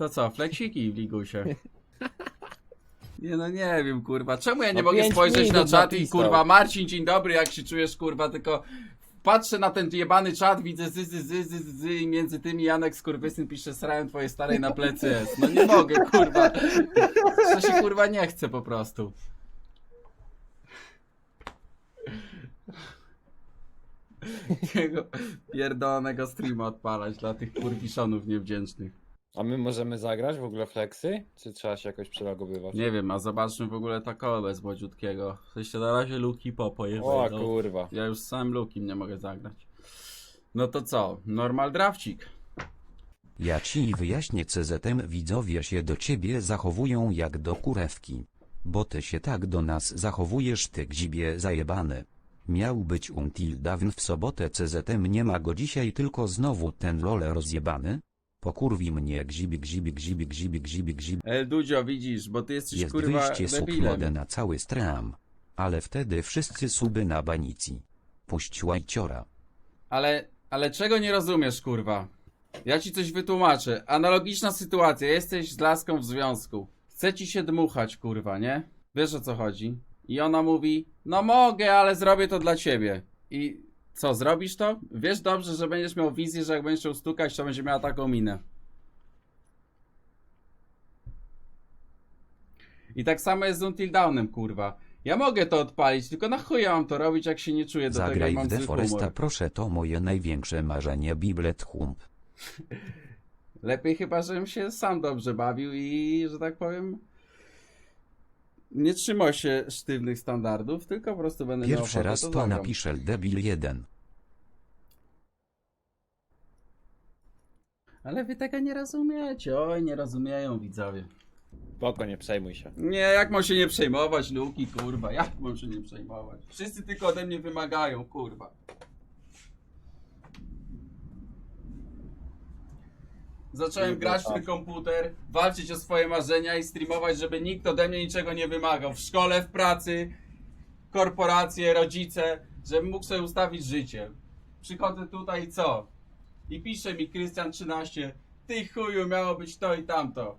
To co, fleksiki w ligusie? Nie no nie wiem kurwa, czemu ja nie No mogę pięć spojrzeć na minut czat i napisał. kurwa Marcin dzień dobry jak się czujesz kurwa tylko patrzę na ten jebany czat widzę zy zy zy zy zy, zy i między tymi Janek Skurwysyn pisze srałem twoje starej na plecy jest. No nie mogę kurwa. To się kurwa nie chce po prostu. Jego pierdolonego streama odpalać dla tych kurwiszonów niewdzięcznych. A my możemy zagrać w ogóle flexy? Czy trzeba się jakoś przylogowywać? Nie wiem, a zobaczmy w ogóle takowe bez młodziutkiego. W sensie na razie Luki Popo je O wejdą. kurwa. Ja już z samym Lukim nie mogę zagrać. No to co? Normal drafcik. Ja ci wyjaśnię CZM widzowie się do ciebie zachowują jak do kurewki. Bo ty się tak do nas zachowujesz ty gzibie zajebany. Miał być until dawn w sobotę CZM nie ma go dzisiaj tylko znowu ten lole rozjebany? Pokurwi mnie gzibi gzibi gzibi gzibi gzibi gzibi. El Dudzio, widzisz, bo ty jesteś Jest kurwa wyjście debilem. na cały stram. Ale wtedy wszyscy suby na banicji. Puść łajciora. Ale, ale czego nie rozumiesz, kurwa? Ja ci coś wytłumaczę. Analogiczna sytuacja. Jesteś z laską w związku. Chce ci się dmuchać, kurwa, nie? Wiesz o co chodzi? I ona mówi, no mogę, ale zrobię to dla ciebie. I co, zrobisz to? Wiesz dobrze, że będziesz miał wizję, że jak będziesz ją stukać, to będzie miała taką minę. I tak samo jest z Until Dawnem, kurwa. Ja mogę to odpalić, tylko na chuj ja mam to robić, jak się nie czuję do tego, Zagraj mam w Deforesta humor. proszę to moje największe marzenie Biblet Hump. Lepiej chyba, żebym się sam dobrze bawił i, że tak powiem, nie trzymał się sztywnych standardów, tylko po prostu będę miał Pierwszy ochotę, raz to zagram. napiszę debil 1. Ale wy tego nie rozumiecie, oj, nie rozumieją widzowie. Spoko, nie przejmuj się. Nie, jak mam się nie przejmować, Luki, kurwa, jak mam się nie przejmować? Wszyscy tylko ode mnie wymagają, kurwa. Zacząłem grać w ten tak. komputer, walczyć o swoje marzenia i streamować, żeby nikt ode mnie niczego nie wymagał. W szkole, w pracy, korporacje, rodzice, żebym mógł sobie ustawić życie. Przychodzę tutaj i co? I pisze mi Krystian 13, ty chuju miało być to i tamto.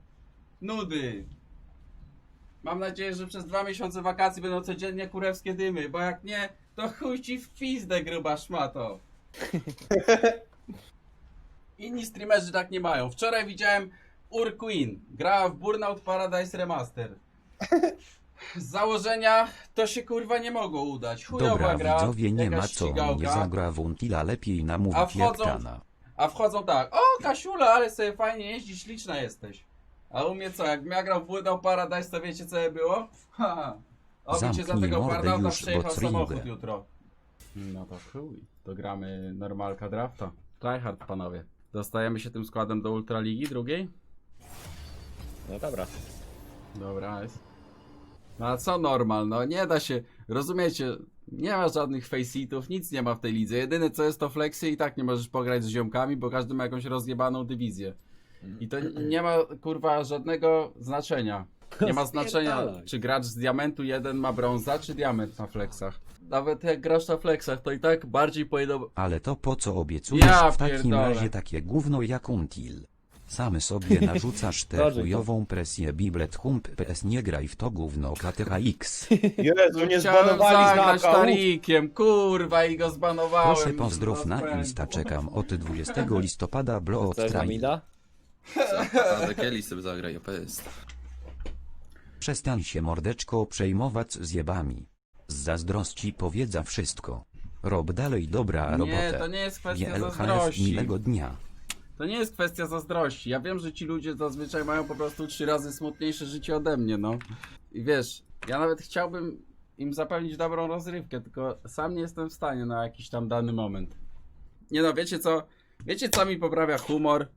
Nudy. Mam nadzieję, że przez dwa miesiące wakacji będą codziennie kurewskie dymy, bo jak nie, to chuj ci w pizdę, gruba szmato. Inni streamerzy tak nie mają. Wczoraj widziałem Ur Queen. Grała w Burnout Paradise Remaster. Z założenia to się kurwa nie mogło udać. Chujowa Dobra gra, widzowie nie ma jakaś co, nie ścigałka. zagra w Untila lepiej A namówić jak wchodzą- Tana. A wchodzą tak, o Kasiula, ale sobie fajnie jeździsz, śliczna jesteś. A u mnie co, jak ja grał w Burnout Paradise, to wiecie co je było? Ha, Oby cię za Zamknij tego mordę Burnouta już, przejechał bo samochód trigger. jutro. No to chuj, to gramy normalka drafta. Tryhard panowie. Dostajemy się tym składem do Ultraligi drugiej? No dobra. Dobra, jest. No a co normal, no nie da się, rozumiecie, nie ma żadnych faceitów, nic nie ma w tej lidze. Jedyne co jest to flexy i tak nie możesz pograć z ziomkami, bo każdy ma jakąś rozjebaną dywizję. I to nie ma kurwa żadnego znaczenia. Nie ma znaczenia, Spierdalaj. czy gracz z diamentu jeden ma brąza, czy diament na flexach. Nawet jak grasz na flexach, to i tak bardziej powinno... Ale to po co obiecujesz Ja w takim pierdolę. razie takie gówno jak Until? Sam sobie narzucasz tę Dobrze, to- chujową presję Biblet Hump PS nie graj w to gówno KTHX. Jezu, nie Chciałem zbanowali zagrać znaka. Tarikiem, kurwa i go zbanowałem. Proszę pozdrów na. Insta czekam od 20 listopada blo od Chcesz na Train. mida? Ale Kelly sobie zagraj, OP jest. Przestań się mordeczko przejmować z jebami. Z zazdrości powiedza wszystko. Rob dalej dobra Nie, robotę. to nie jest kwestia GLHF zazdrości. miłego dnia. To nie jest kwestia zazdrości. Ja wiem, że ci ludzie zazwyczaj mają po prostu trzy razy smutniejsze życie ode mnie, no. I wiesz, ja nawet chciałbym im zapewnić dobrą rozrywkę, tylko sam nie jestem w stanie na jakiś tam dany moment. Nie no, wiecie co? Wiecie co mi poprawia humor?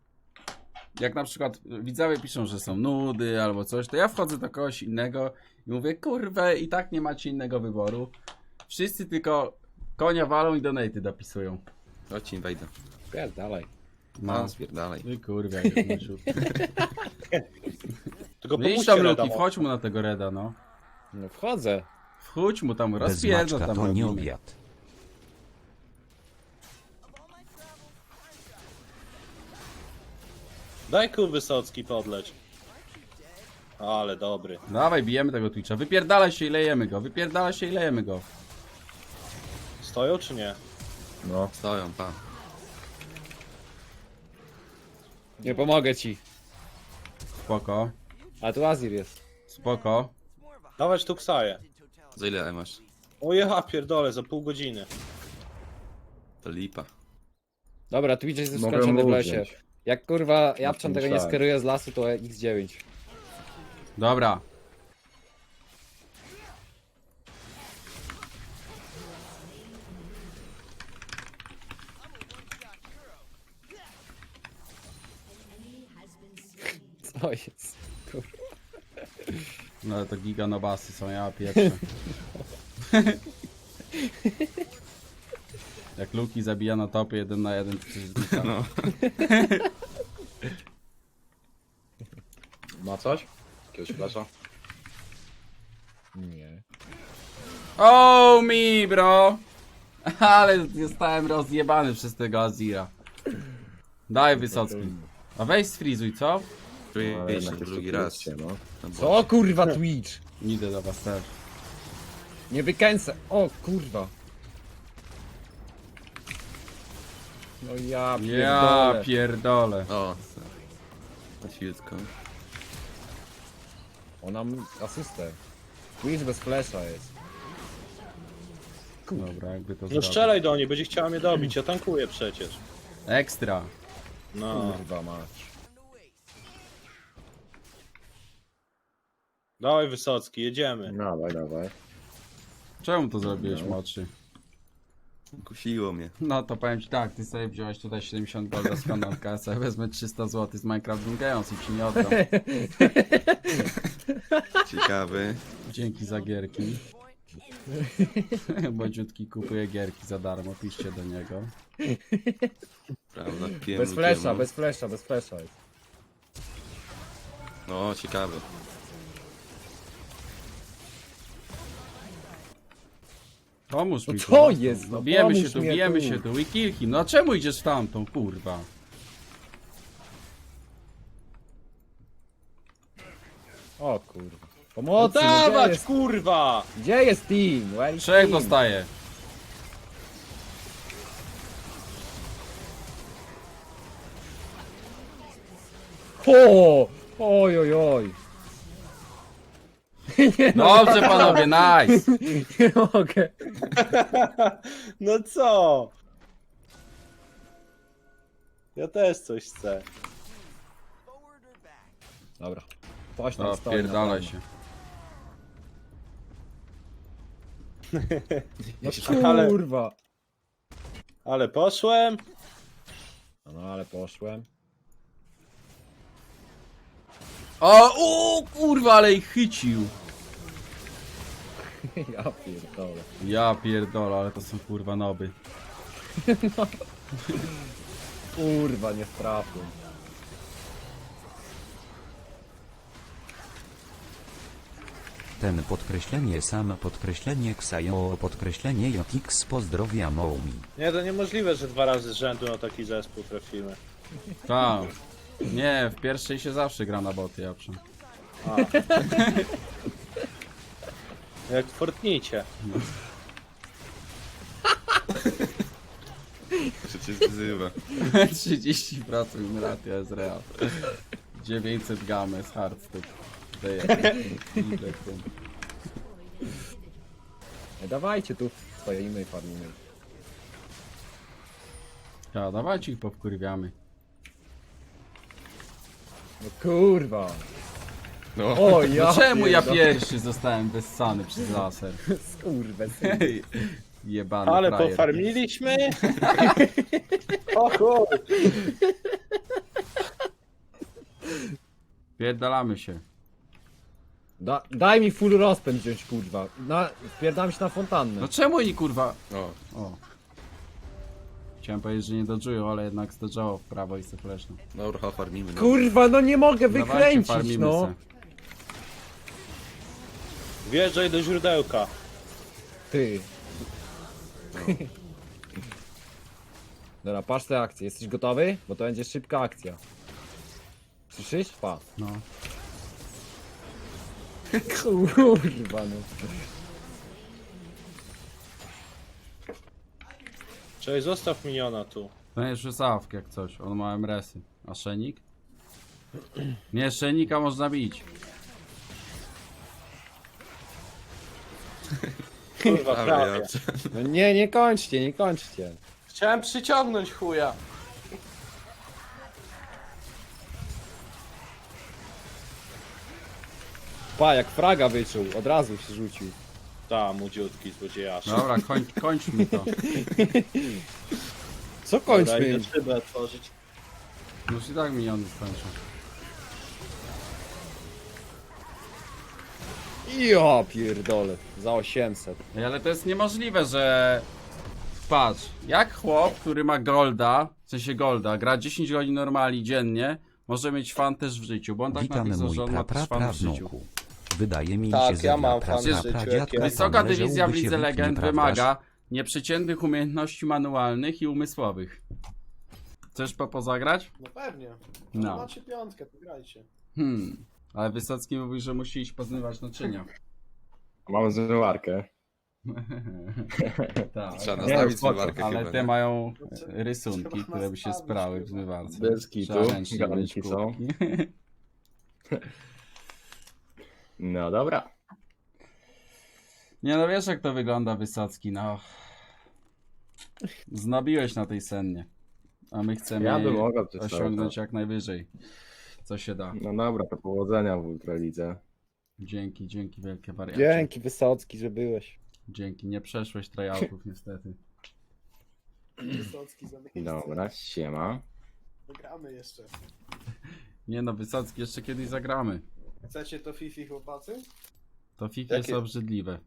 Jak na przykład widzowie piszą, że są nudy albo coś, to ja wchodzę do kogoś innego i mówię, kurwę, i tak nie macie innego wyboru. Wszyscy tylko konia walą i donaty dopisują. Chodź ci wejdę. Pierdalaj. No, spierdalaj. Oj kurwa, jak Maciu. Tylko No idź pomóżcie tam Luki, wchodź mu na tego Reda, no. No wchodzę. Wchodź mu tam, Bez rozpierdol maczka tam to nie robimy. obiad. Daj kul Wysocki podleć. Ale dobry. Dawaj, bijemy tego Twitcha. Wypierdalaj się i lejemy go. Wypierdalaj się i lejemy go. Stoją czy nie? No. Stoją, pa. Nie pomogę ci. Spoko. A tu Azir jest. Spoko. Dawać tu Ksaję. Za ile masz? O ja pierdolę, za pół godziny. To lipa. Dobra, Twitch jest już Mogę skończony w mu lesie. wziąć. Jak kurwa Japczan tego nie myślałem. skieruje z lasu, to X9. Dobra. Co jest? Kurwa. No ale to giganobasy są, ja pierwsze. Jak Luki zabija na topie jeden na jeden, to przecież znika. No. Ma coś? Jakiegoś flasza? Nie. Oh mi bro! Ale zostałem rozjebany przez tego Azira. Daj Wysocki. A weź sfrizuj, co? No, Wyjść jednak drugi raz. jest, no. Co kurwa Twitch? Idę do was też. Nie wykręcę. O kurwa. No ja Ja pierdolę. pierdolę. O, na chwilkę. Ona m- asystę. Twitch bez flasha jest. Dobra, jakby to No zrobić. strzelaj do niej, będzie chciała mnie dobić, ja tankuję przecież. Ekstra. No. Kurwa mać. Dawaj Wysocki, jedziemy. Dawaj, dawaj. Czemu to zrobiłeś, No. Kusiło mnie. No to powiem ci tak, ty sobie wziąłeś tutaj 70 golda z kanonka, ja sobie wezmę 300 zł z Minecraft Dungeons i ci nie oddam. Ciekawy. Dzięki za gierki. Bodziutki kupuje gierki za darmo, piszcie do niego. Prawda? Pijem Bez flasha, bez flasha, bez flasha jest. No, ciekawy. Pomóż No mi. co jest? No bijemy się pomóż tu, mnie bijemy tu. się tu i kill him. No czemu idziesz w tamtą, kurwa? O kurwa. No Pomocy, no gdzie, dawać, jest, kurwa! gdzie jest team? Where is Trzech team? dostaje. O! Oj, oj, oj. Dobrze panowie, nice. Nie mogę. No co? Ja też coś chcę. Dobra. Coś tam No, stoi. pierdalaj się. No Ale- kurwa. Ale poszłem. No ale poszłem. O, o kurwa, ale ich chycił. Ja pierdolę. Ja pierdolę, ale to są kurwa noby. Kurwa, nie trafił. Ten podkreślenie sam podkreślenie Ksajo podkreślenie Jotix pozdrowia Moumi. Nie, to niemożliwe, że dwa razy z rzędu na taki zespół trafimy. Tak. Nie, w pierwszej się zawsze gra na boty, ja przem. Jak w Fortnicie. Przecież wzywa. 30% ratio jest real. 900 game z. Daję. Ile. Nie dawajcie tu swoje imię farmimy. Ja, dawajcie ich powkurwiamy. No kurwa. No. O ja No czemu ja pierdolę. pierwszy zostałem wessany przez laser? Skurwę. Jebany Ale frajer. pofarmiliśmy. O chuj. Pierdalamy się. Da, daj mi full rozpęd wziąć kurwa. Na, wpierdam się na fontannę. No czemu oni kurwa... O, O. Chciałem powiedzieć, że nie dodżują, ale jednak zdodżało w prawo i se fleszno. dobra, farmimy. No. Kurwa, no nie mogę Dawajcie, wykręcić, farmimy no. se. Wjeżdżaj do źródełka. Ty. Dobra, patrz te akcje. Jesteś gotowy? Bo to będzie szybka akcja. Słyszysz? Pa. No. Kurwa no. Cześć, zostaw miniona tu. To nie jest Sawk jak coś, on ma MRS-y. A Szenik? Nie, Szenika można bić. Kurwa, Dobra, prawie. No nie, nie kończcie, nie kończcie. Chciałem przyciągnąć chuja. Pa, jak fraga wyczuł, od razu się rzucił. Ta, młodziutki złodziejasz. Dobra, koń, kończmy to. Co Daj kończmy? mi szybę otworzyć. Już i tak miniony skończą. Ja pierdolę, za 800. Ej, Ale to jest niemożliwe, że... Patrz, jak chłop, który ma golda, w sensie golda, gra 10 godzin normali dziennie, może mieć fan też w życiu, bo on tak Witam napisał, mój że on ma też fan w życiu. Wydaje mi Tak, się, że ja mam fan w życiu, Wysoka należałoby dywizja w się Lidze wytnie, Legend prawdaż? wymaga nieprzeciętnych umiejętności manualnych i umysłowych. Chcesz Popo zagrać? No pewnie. No. No. Macie piątkę, to grajcie. Hmm. Ale Wysocki mówi, że musi iść pozmywać naczynia. Mamy zmywarkę. tak. Trzeba Nie, nastawić spoko. zmywarkę Ale chyba. te nie? mają No rysunki, które by się sprały w zmywarce. Bez kitu, Trzeba ręcznie garnki myć są. kubki. No dobra. Nie no wiesz jak to wygląda Wysocki, no. Znobiłeś na tej sennie. A my chcemy Ja bym mogła coś osiągnąć jak najwyżej. Co się da. No dobra, to powodzenia w Ultralidze. Dzięki, dzięki wielkie wariacie. Dzięki Wysocki, że byłeś. Dzięki, nie przeszłeś tryoutów niestety. Wysocki za. Dobra, siema. Wygramy jeszcze. Nie no, Wysocki jeszcze kiedyś zagramy. Chcecie to Fifi chłopacy? To jest Jakie- obrzydliwe.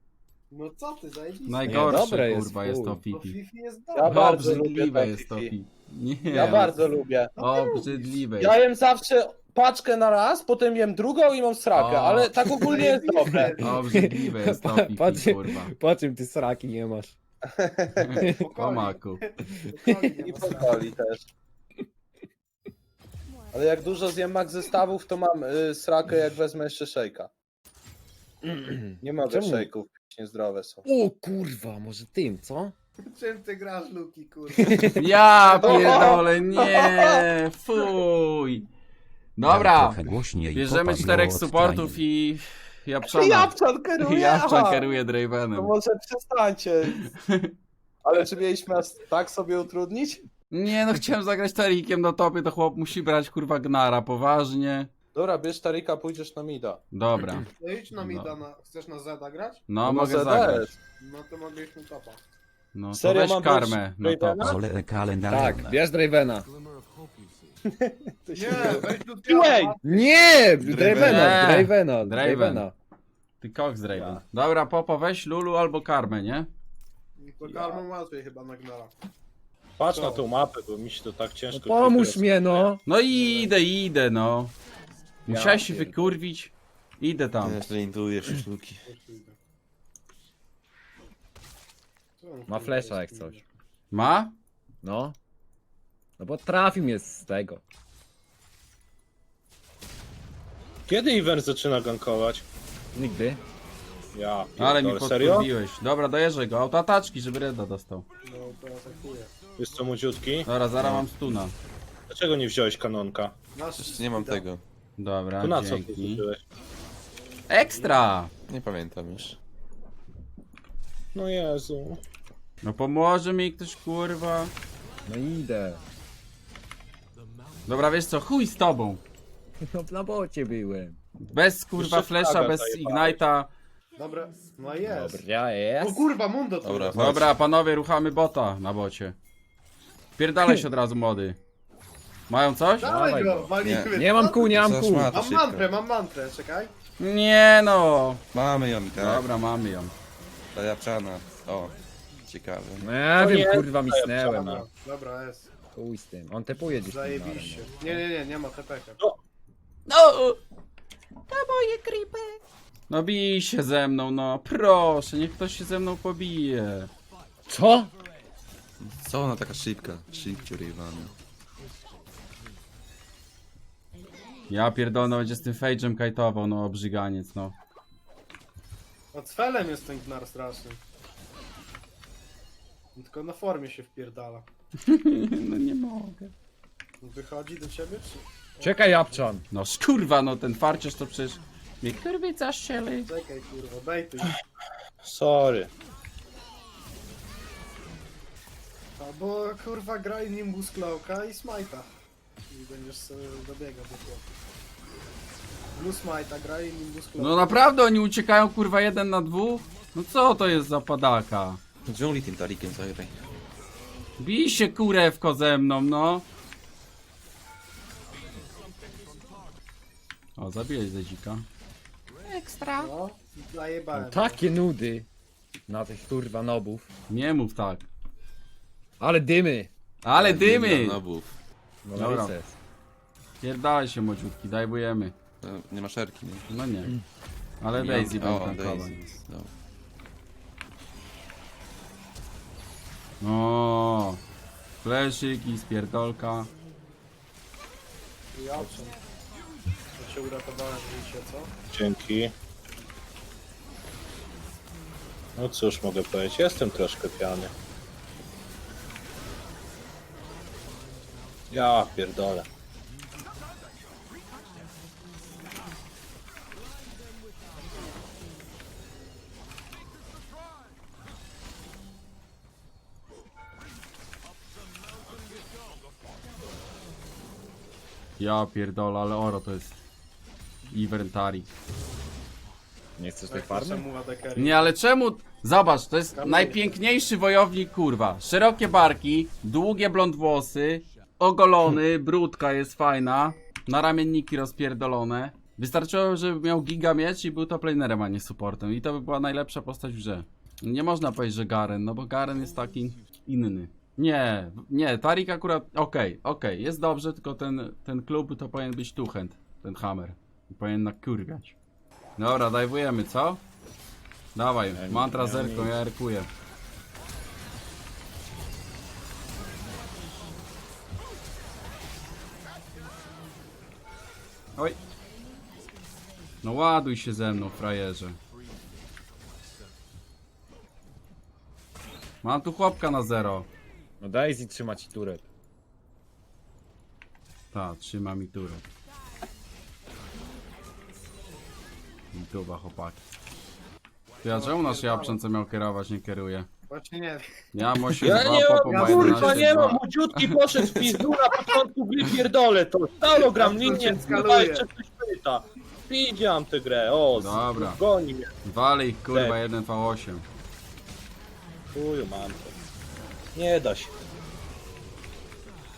No co ty, zajebiste. Najgorsze dobre jest, kurwa jest, to chuj. To Fifi. Fifi jest Ja dobre. bardzo lubię Obrzydliwe to jest to Fifi. Fifi. Nie, Ja bardzo lubię. Obrzydliwe Ja jest. jem zawsze paczkę na raz, potem jem drugą i mam srakę, O. ale tak ogólnie jest dobre. Obrzydliwe jest to Patrz- kurwa. Po czym ty sraki nie masz? Po maku. Spokojnie, I po coli też. Ale jak dużo zjem mak zestawów, to mam y, srakę jak wezmę jeszcze szejka. Nie mogę Czemu? szejków, niezdrowe są. O kurwa, może tym, co? Czym ty grasz, Luki, kurwa? Ja pierdolę, nie, fuj. Dobra, trochę głośniej, bierzemy czterech od supportów Tiny. i Japczana. Japczan kieruje? Japczan Aha. kieruje To Dravenem. może przestańcie. Ale czy mieliśmy aż tak sobie utrudnić? Nie no, chciałem zagrać Tarikiem do topy, to chłop musi brać kurwa Gnara, poważnie. Dobra, bierz Tarika, pójdziesz na mida. Dobra, No idź na mida, na... chcesz na Zeda grać? no mogę może zagrać. No to mogę iść na topa. No to Serio weź mam karmę, no być to. Ravena? Zole kalendarne. Tak, bierz Dravena. Nie, weź tu Piłej! Nie! Dravena, Nie. Dravena, Draven. Dravena. Ty Cox Draven. Dobra, Popo, weź Lulu albo karmę, nie? To karmą łatwiej chyba na Gnara. Patrz na tą mapę, bo mi się to tak No ciężko... pomóż klikać. mnie, no. No i idę, idę, no. Musiałeś się pierdolę. wykurwić. Idę tam. Ja zlintujesz sztuki. Ma flesza jak coś. Ma? No. No bo trafił mnie z tego. Kiedy Iwer zaczyna gankować? Nigdy. Ja Ale mi pierdolę, serio? podkurwiłeś. Dobra, dojeżdżę go. Autoataczki, żeby Reda dostał. No to atakuje. Jest co młodziutki? Dobra, zaraz mam stuna. Dlaczego nie wziąłeś kanonka? Nasz Jeszcze nie mam tego. Dobra, To na co ty dzięki. zużyłeś? Ekstra! Nie pamiętam już. No Jezu. No pomoże mi ktoś, kurwa. No idę. Dobra, wiesz co, chuj z tobą. No na bocie byłem. Bez kurwa Jeszcze flesza, flaga bez zajebałeś. Ignite'a. Dobra, no jest. Dobra, O jest. kurwa, Mundo tu Dobra, chodź. Dobra, panowie, ruchamy bota na bocie. Pierdalaj się od razu, młody. Mają coś? Dawaj Dawaj go, go. walimy. Nie mam kół, nie mam kół. Mam mantrę, mam mantrę, czekaj. Nie no. Mamy ją i tak. Dobra, mamy ją. Ta japczana. O, ciekawe. No ja To wiem, nie, kurwa, misnęłem. No. dobra, jest. Chuj z tym. On tepuje gdzieś tym Zajebiście. Nie, nie, nie, nie ma TPK. No! To moje creepy. No bij się ze mną, no. Proszę, niech ktoś się ze mną pobije. no. Co? Co ona taka szybka? Szybciej rywany. Ja pierdolę, no będzie z tym fejdżem kajtował, no obrzyganiec, no. Od Felem jest ten gnar straszny. On Tylko na formie się wpierdala. No nie mogę. Wychodzi do ciebie czy? Czekaj, Japczan. No kurwa, no ten farciarz to przecież... Mnie kurwica strzeli. Czekaj kurwa, bejtuj. Sorry. Albo kurwa graj Nimbus Cloaka i Smite'a. I będziesz sobie dobiegał do chłopu. Blue Smite'a graj i Nimbus Cloaka. No naprawdę oni uciekają kurwa jeden na dwóch? No co to jest za padaka? W dżungli tym talikiem zagraj. Bij się kurewko ze mną, no. O, zabiłeś Zezika. No, zajebałem. Takie nudy. Na tych kurwa nobów. Nie mów tak. Ale dymy. Ale dymy! Nobów. No Dobra. Dobra. Pierdalaj się młodziutki, dajbujemy. E, Nie ma szerki, nie? No nie. Ale Daisy będzie O, tankować. Daisy. Dobra. O, Fleszyk i spierdolka. I owszem. Ja się uratowałem życie, co? Dzięki. No cóż mogę powiedzieć, jestem troszkę piany. Ja pierdolę. Ja pierdolę, ale oro to jest. Inventari. Nie chcesz tej Jak farmy? czemu ADK? Nie, ale czemu? Zobacz, to jest najpiękniejszy wojownik, kurwa. Szerokie barki, długie blond włosy, ogolony, brudka jest fajna, na ramienniki rozpierdolone. Wystarczyło, żeby miał giga miecz i był to planerem, a nie supportem. I to by była najlepsza postać w grze. Nie można powiedzieć, że Garen, no bo Garen jest taki inny. Nie, nie, Tarik akurat, okej, okej, jest dobrze, tylko ten, ten klub to powinien być tuchent, ten hammer. I powinien nakurwiać. Dobra, dajwujemy, co? Dawaj, mantra zerką, ja erkuję. Oj. No ładuj się ze mną, frajerze. Mam tu chłopka na zero. No Daisy trzyma ci turret. Ta, trzyma mi turę. YouTube'a chłopaki. Ty, a czemu nasz Japczan co miał kierować nie kieruje? Właśnie nie. Ja mam 8 Ja nie mam, ma kurwa 11, nie mam, młodziutki poszedł w pizdu na początku gry pierdolę to. Stalogram, nikt nie Skaluje. kurwa jeszcze ktoś pyta. Widziałam tę grę, o, Dobra. goni mnie. Wali kurwa Dek. 1v8. Chuju mam to. Nie da się.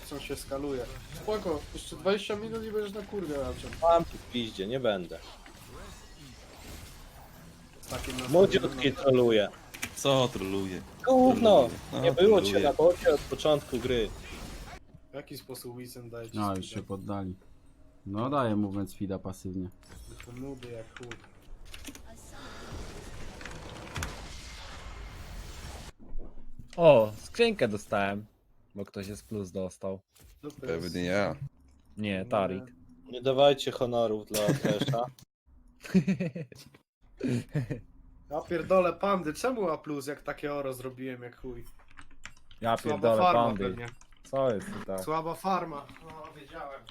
Co się skaluje. Spoko, jeszcze 20 minut i będziesz na kurwie raczej. Mam tu w piździe, nie będę. Z takim nastawieniem Młodziutki na- troluje. Co troluje? Gówno, No, nie było troluje. cię na bocie od początku gry. W jaki sposób Wizen daje ci No już się speeda? poddali. No daję movement speeda pasywnie. To nudy jak chuj. O, skrzynkę dostałem. Bo ktoś jest plus dostał. Pewnie ja. Nie, Tarik. Nie dawajcie honorów dla Tresza. Ja pierdolę pandy, czemu A plus jak takie oro zrobiłem jak chuj? Ja Słaba pierdolę farma pandy. pewnie. Co jest tutaj? Słaba farma. No wiedziałem.